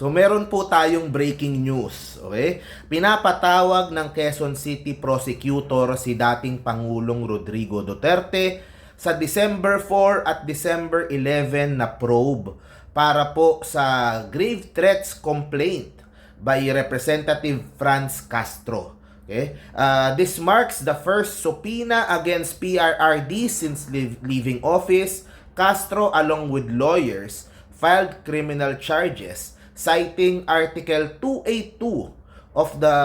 So meron po tayong breaking news, okay? Pinapatawag ng Quezon City prosecutor si dating Pangulong Rodrigo Duterte sa December 4 at December 11 na probe para po sa grave threats complaint by Representative Franz Castro. Okay? Uh, this marks the first subpoena against PRRD since leaving office. Castro, along with lawyers, filed criminal charges citing Article 282 of the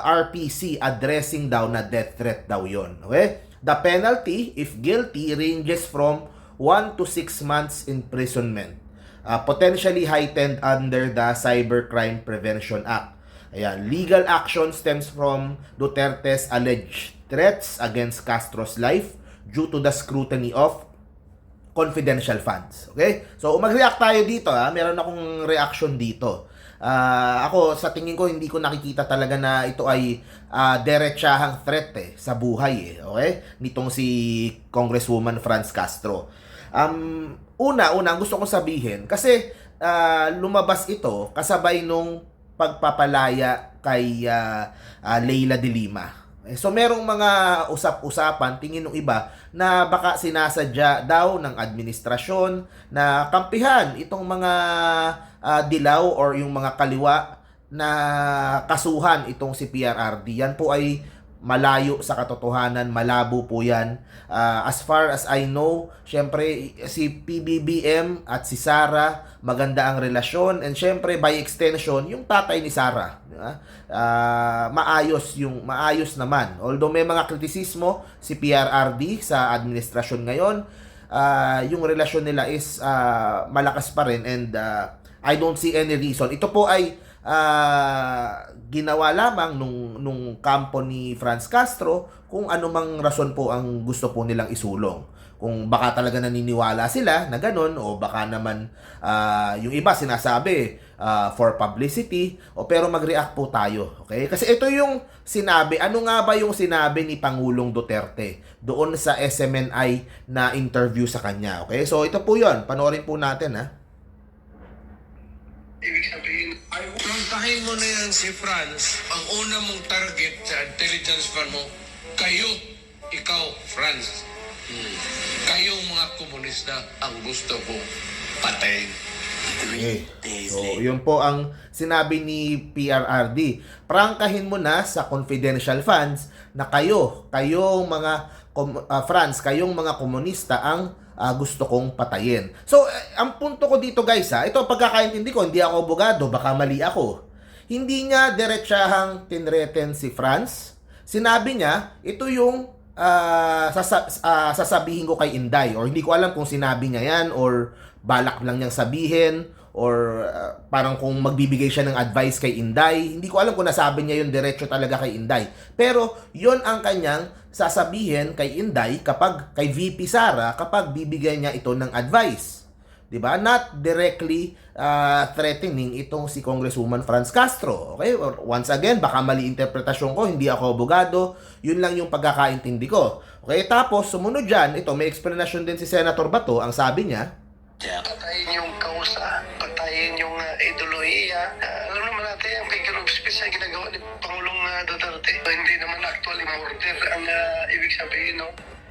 RPC addressing daw na death threat daw yon. Okay? The penalty, if guilty, ranges from 1 to 6 months imprisonment. Uh, potentially heightened under the Cybercrime Prevention Act. Ayan, legal action stems from Duterte's alleged threats against Castro's life due to the scrutiny of confidential funds. Okay? So, mag-react tayo dito. Ha? Meron akong reaction dito. Ah, ako, sa tingin ko, hindi ko nakikita talaga na ito ay ah, derechahang threat eh, sa buhay. Eh, okay? Nitong si Congresswoman Franz Castro. Um, una, una, ang gusto kong sabihin, kasi ah, lumabas ito kasabay nung pagpapalaya kay ah, ah, Leila de Lima. Eh, So merong mga usap-usapan, tingin ng iba, na baka sinasadya daw ng administrasyon na kampihan itong mga ah, dilaw or yung mga kaliwa na kasuhan itong si PRRD. Yan po ay malayo sa katotohanan, malabo po yan. Ah, as far as I know, syempre si PBBM at si Sara, maganda ang relasyon and syempre by extension, yung tatay ni Sara, di? Ah, maayos yung maayos naman. Although may mga kritisismo si PRRD sa administrasyon ngayon, ah, yung relasyon nila is ah, malakas pa rin and ah, I don't see any reason. Ito po ay ah, ginawa lamang nung nung kampo ni Franz Castro kung ano mang rason po ang gusto po nilang isulong. Kung baka talaga naniniwala sila na ganun o baka naman ah, yung iba sinasabi ah, for publicity o pero mag-react po tayo. Okay? Kasi ito yung sinabi, ano nga ba yung sinabi ni Pangulong Duterte doon sa SMNI na interview sa kanya. Okay? So ito po 'yon. Panoorin po natin ha. Ibig plantahin mo na yan si Franz. Ang una mong target sa intelligence fund mo, kayo, ikaw, Franz. Hmm. Kayong mga komunista ang gusto ko patayin. Okay. So, yun po ang sinabi ni PRRD. Prangkahin mo na sa confidential funds na kayo, kayong mga kom- ah, France, kayong mga komunista ang ah, gusto kong patayin. So, eh, ang punto ko dito guys ha, ito ang pagkakaintindi ko, hindi ako abogado, baka mali ako. Hindi niya diretsahang tinreten si France. Sinabi niya, ito yung ah, sasa- ah, sasabihin ko kay Inday or hindi ko alam kung sinabi niya yan or balak lang niyang sabihin or ah, parang kung magbibigay siya ng advice kay Inday. Hindi ko alam kung nasabi niya yung diretso talaga kay Inday. Pero yon ang kanyang sasabihin kay Inday kapag kay VP Sara kapag bibigyan niya ito ng advice. 'Di ba? Not directly ah, threatening itong si Congresswoman Franz Castro. Okay? Once again, baka mali interpretasyon ko, hindi ako abogado. Yun lang yung pagkakaintindi ko. Okay? Tapos sumunod diyan, ito may explanation din si Senator Bato. Ang sabi niya, patayin yung kausa, patayin yung uh, ideolohiya. Ah, alam naman natin ang figure of speech na ginagawa ni Pangulong ah, Duterte. Hindi naman actually murder ang ah, ibig sabihin, no?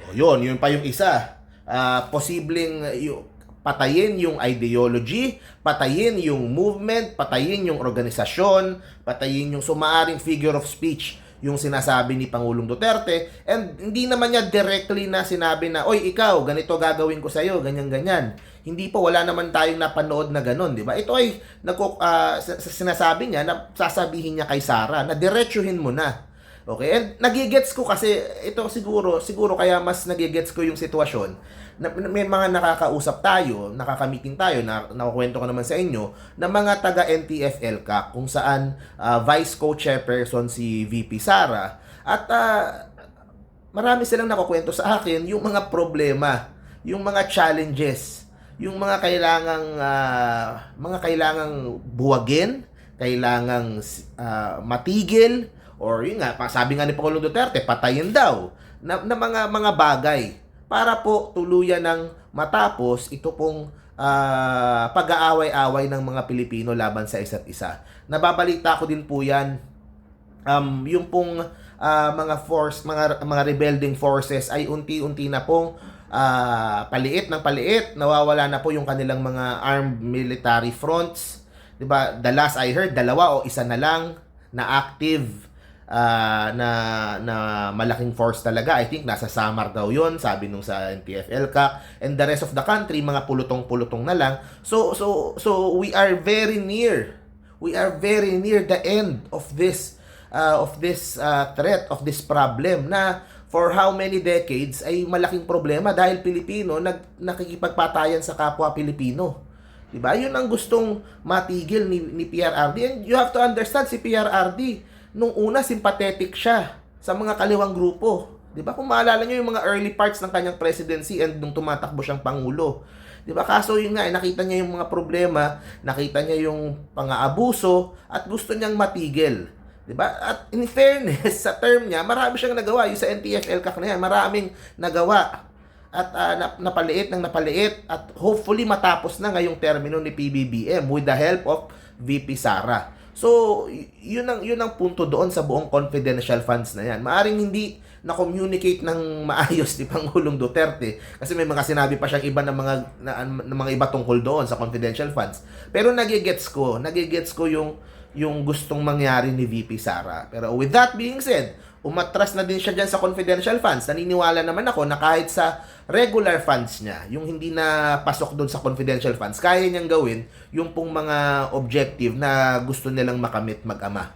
O yun, yun pa yung isa. Ah, posibleng uh, yung patayin yung ideology, patayin yung movement, patayin yung organisasyon, patayin yung sumaaring figure of speech yung sinasabi ni Pangulong Duterte and hindi naman niya directly na sinabi na oy ikaw ganito gagawin ko sa iyo ganyan ganyan hindi po wala naman tayong napanood na ganun di ba? Ito ay nagko ah, sa- sa- sinasabi niya na sasabihin niya kay Sara na diretsuhin mo na Okay? And nagigets ko kasi ito siguro, siguro kaya mas nagigets ko yung sitwasyon na may mga nakakausap tayo, nakakamiting tayo, na nakukwento ko naman sa inyo, na mga taga NTFL ka kung saan ah, vice co-chairperson si VP Sara at ah, marami silang nakukwento sa akin yung mga problema, yung mga challenges, yung mga kailangang ah, mga kailangang buwagin, kailangang ah, matigil or yun nga, sabi nga ni Pangulong Duterte, patayin daw na, na mga mga bagay para po tuluyan ng matapos ito pong ah, pag-aaway-away ng mga Pilipino laban sa isa't isa. Nababalita ko din po 'yan um, yung pong ah, mga force, mga mga rebelding forces ay unti-unti na pong ah, paliit ng paliit, nawawala na po yung kanilang mga armed military fronts. 'Di ba? The last I heard, dalawa o isa na lang na active ah, na na malaking force talaga. I think nasa Samar daw 'yon, sabi nung sa NTF LCAC. And the rest of the country mga pulutong-pulutong na lang. So so so we are very near. We are very near the end of this uh, of this uh, threat of this problem na for how many decades ay malaking problema dahil Pilipino nag nakikipagpatayan sa kapwa Pilipino. 'Di ba? 'Yun ang gustong matigil ni ni PRRD and you have to understand si PRRD nung una sympathetic siya sa mga kaliwang grupo. 'Di ba? Kung maalala niyo yung mga early parts ng kanyang presidency and nung tumatakbo siyang pangulo. 'Di ba? Kaso yun nga, eh, nakita niya yung mga problema, nakita niya yung pang-aabuso at gusto niyang matigil. 'Di ba? At in fairness sa term niya, marami siyang nagawa. Yung sa NTF LCAC na yan, maraming nagawa. At nap- napaliit ng napaliit at hopefully matapos na ngayong termino ni PBBM with the help of VP Sara. So, yun ang yun ang punto doon sa buong confidential funds na yan. Maaring hindi na-communicate ng maayos ni Pangulong Duterte kasi may mga sinabi pa siyang iba ng mga na, na mga iba tungkol doon sa confidential funds. Pero nagigets ko, nagigets ko yung yung gustong mangyari ni VP Sara. Pero with that being said, umatras na din siya dyan sa confidential funds. Naniniwala naman ako na kahit sa regular funds niya, yung hindi na pasok doon sa confidential funds, kaya niyang gawin yung pong mga objective na gusto nilang makamit mag-ama.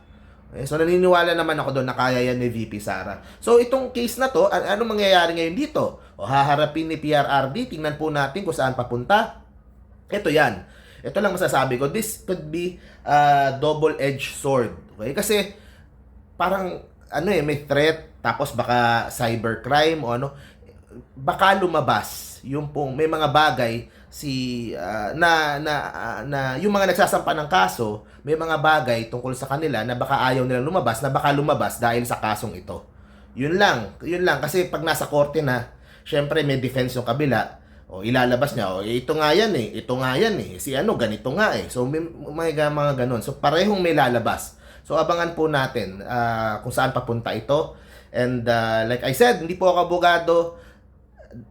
Okay, so naniniwala naman ako doon na kaya yan ni VP Sara. So itong case na to, an- anong mangyayari ngayon dito? O haharapin ni PRRD, tingnan po natin kung saan papunta. Ito yan. Ito lang masasabi ko. This could be a double-edged sword. Okay? Kasi parang ano eh, may threat tapos baka cybercrime o ano baka lumabas yung pong may mga bagay si ah, na na ah, na yung mga nagsasampa ng kaso may mga bagay tungkol sa kanila na baka ayaw nilang lumabas na baka lumabas dahil sa kasong ito. Yun lang yun lang. Kasi pag nasa korte na syempre may defense yung kabila. O ilalabas niya. O ito nga yan eh ito nga yan eh. Si ano ganito nga eh. So may, may ga- mga ganun so parehong may lalabas so abangan po natin ah, kung saan papunta ito and ah, like I said hindi po ako abogado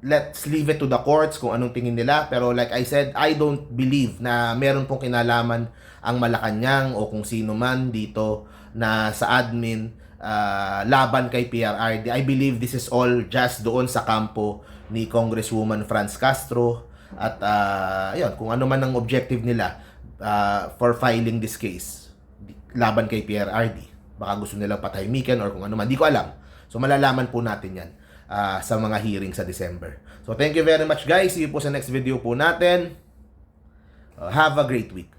let's leave it to the courts kung anong tingin nila. Pero like I said, I don't believe na meron pong kinalaman ang Malacanang o kung sino man dito na sa admin ah, laban kay PRRD. I believe this is all just doon sa kampo ni Congresswoman Franz Castro at ah, yun, kung ano man ang objective nila ah, for filing this case laban kay PRRD. Baka gusto nilang patahimikan or kung ano man. Di ko alam. So malalaman po natin yan ah, sa mga hearing sa December. So thank you very much guys. See you po sa next video po natin. Uh, have a great week.